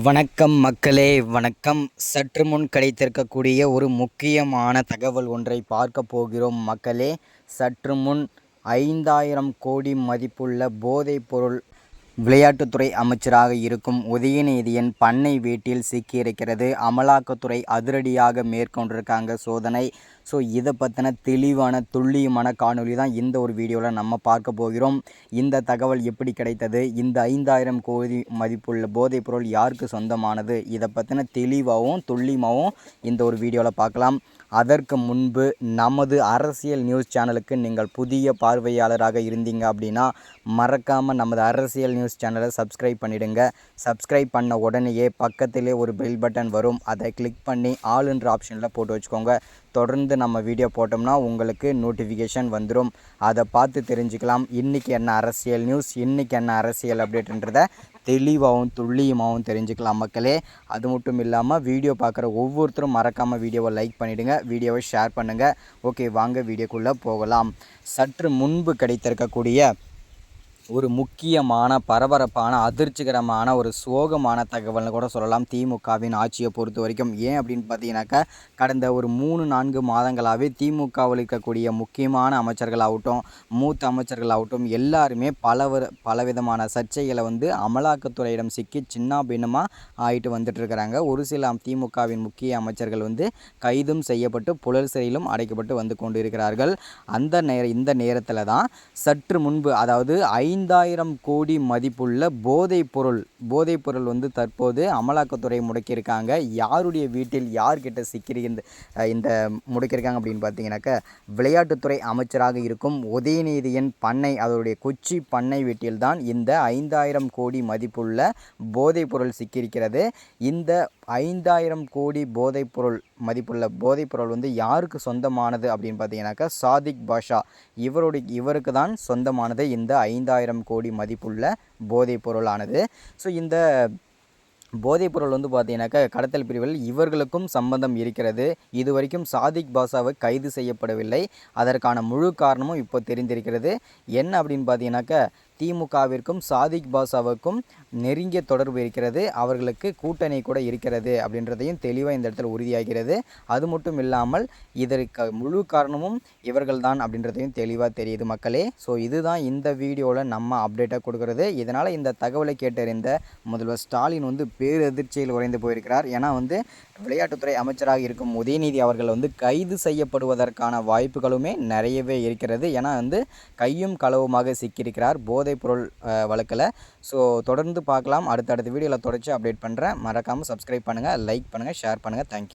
வணக்கம் மக்களே வணக்கம். சற்று முன் கிடைத்திருக்கக்கூடிய ஒரு முக்கியமான தகவல் ஒன்றை பார்க்க போகிறோம் மக்களே. சற்று முன் ஐந்தாயிரம் கோடி மதிப்புள்ள போதைப் பொருள் விளையாட்டுத்துறை அமைச்சராக இருக்கும் உதயநிதியின் பண்ணை வீட்டில் சிக்கியிருக்கிறது. அமலாக்கத்துறை அதிரடியாக மேற்கொண்டிருக்காங்க சோதனை. ஸோ இதை பற்றின தெளிவான துல்லியமான காணொளி தான் இந்த ஒரு வீடியோவில் நம்ம பார்க்க போகிறோம். இந்த தகவல் எப்படி கிடைத்தது? இந்த ஐந்தாயிரம் கோடி மதிப்புள்ள போதைப் பொருள் யாருக்கு சொந்தமானது? இதை பற்றின தெளிவாகவும் துல்லியமாகவும் இந்த ஒரு வீடியோவில் பார்க்கலாம். அதற்கு முன்பு நமது அரசியல் நியூஸ் சேனலுக்கு நீங்கள் புதிய பார்வையாளராக இருந்தீங்க அப்படின்னா மறக்காமல் நமது அரசியல் நியூஸ் சேனலை சப்ஸ்கிரைப் பண்ணிவிடுங்க சப்ஸ்கிரைப் பண்ண உடனேயே பக்கத்திலே ஒரு பெல் பட்டன் வரும். அதை கிளிக் பண்ணி ஆளுன்ற ஆப்ஷனில் போட்டு வச்சுக்கோங்க. தொடர்ந்து நம்ம வீடியோ போட்டோம்னா உங்களுக்கு நோட்டிஃபிகேஷன் வந்துடும் அதை பார்த்து தெரிஞ்சுக்கலாம். இன்றைக்கி என்ன அரசியல் நியூஸ் இன்றைக்கி என்ன அரசியல் அப்டேட்டுன்றத தெளிவாகவும் துல்லியமாகவும் தெரிஞ்சுக்கலாம் மக்களே. அது மட்டும் இல்லாமல் வீடியோ பார்க்குற ஒவ்வொருத்தரும் மறக்காமல் வீடியோவை லைக் பண்ணிவிடுங்க வீடியோவை ஷேர் பண்ணுங்கள் ஓகே வாங்க வீடியோக்குள்ளே போகலாம். சற்று முன்பு கிடைத்திருக்கக்கூடிய ஒரு முக்கியமான பரபரப்பான அதிர்ச்சிகரமான ஒரு சோகமான தகவல்னு கூட சொல்லலாம். திமுகவின் ஆட்சியை பொறுத்த வரைக்கும். ஏன் அப்படின்னு பார்த்தீங்கன்னாக்கா கடந்த ஒரு மூணு நான்கு மாதங்களாகவே திமுகவில் இருக்கக்கூடிய முக்கியமான அமைச்சர்களாகட்டும் மூத்த அமைச்சர்களாகட்டும் எல்லாருமே பல பலவிதமான சர்ச்சைகளை வந்து அமலாக்கத்துறையிடம் சிக்கி சின்ன பின்னமாக ஆகிட்டு வந்துட்டுருக்கிறாங்க. ஒரு சில திமுகவின் முக்கிய அமைச்சர்கள் வந்து கைதும் செய்யப்பட்டு புலல் சிறையிலும் அடைக்கப்பட்டு வந்து கொண்டு இருக்கிறார்கள் அந்த நேர இந்த நேரத்தில் தான் சற்று முன்பு அதாவது ஐ ஐந்தாயிரம் கோடி மதிப்புள்ள போதைப் பொருள் போதைப் பொருள் வந்து தற்போது அமலாக்கத்துறை முடக்கியிருக்காங்க. யாருடைய வீட்டில் யார்கிட்ட சிக்கியிருந்த இந்த முடக்கியிருக்காங்க அப்படின்னு பார்த்தீங்கன்னாக்கா விளையாட்டுத்துறை அமைச்சராக இருக்கும் உதயநிதியின் பண்ணை அதனுடைய கொச்சி பண்ணை வீட்டில்தான் இந்த ஐந்தாயிரம் கோடி மதிப்புள்ள போதைப் பொருள் சிக்கியிருக்கிறது. இந்த ஐந்தாயிரம் கோடி போதைப் பொருள் மதிப்புள்ள போதைப் பொருள் வந்து யாருக்கு சொந்தமானது அப்படின்னு பார்த்தீங்கன்னாக்கா சாதிக் பாஷா. இவருடைய இவருக்கு தான் சொந்தமானது இந்த ஐந்தாயிரம் கோடி மதிப்புள்ள போதைப் பொருளானது. ஸோ இந்த போதைப்பொருள் வந்து பார்த்தீங்கன்னாக்கா கடத்தல் பிரிவில் இவர்களுக்கும் சம்பந்தம் இருக்கிறது. இது வரைக்கும் சாதிக் பாஷாவை கைது செய்யப்படவில்லை. அதற்கான முழு காரணமும் இப்போ தெரிந்திருக்கிறது. என்ன அப்படின்னு பார்த்தீங்கன்னாக்கா திமுகவிற்கும் சாதிக் பாஷாவுக்கும் நெருங்கிய தொடர்பு இருக்கிறது. அவர்களுக்கு கூட்டணி கூட இருக்கிறது அப்படின்றதையும் தெளிவாக இந்த இடத்துல உறுதியாகிறது. அது மட்டும் இல்லாமல் இதற்கு முழு காரணமும் இவர்கள் தான் அப்படின்றதையும் தெளிவாக தெரியுது மக்களே. ஸோ இதுதான் இந்த வீடியோவில் நம்ம அப்டேட்டாக கொடுக்குறது. இதனால் இந்த தகவலை கேட்டறிந்த முதல்வர் ஸ்டாலின் வந்து பேரதிர்ச்சியில் உறைந்து போயிருக்கிறார். ஏன்னா வந்து விளையாட்டுத்துறை அமைச்சராக இருக்கும் உதயநிதி அவர்கள் வந்து கைது செய்யப்படுவதற்கான வாய்ப்புகளுமே நிறையவே இருக்கிறது. ஏன்னா வந்து கையும் களவுமாக சிக்கியிருக்கிறார். போதை பொருள் வழக்கில் ஸோ தொடர்ந்து பார்க்கலாம். அடுத்தடுத்த வீடியோவில் தொடர்ச்சி அப்டேட் பண்ணுறேன் மறக்காமல் சப்ஸ்கிரைப் பண்ணுங்கள் லைக் பண்ணுங்கள் ஷேர் பண்ணுங்கள் தேங்க்யூ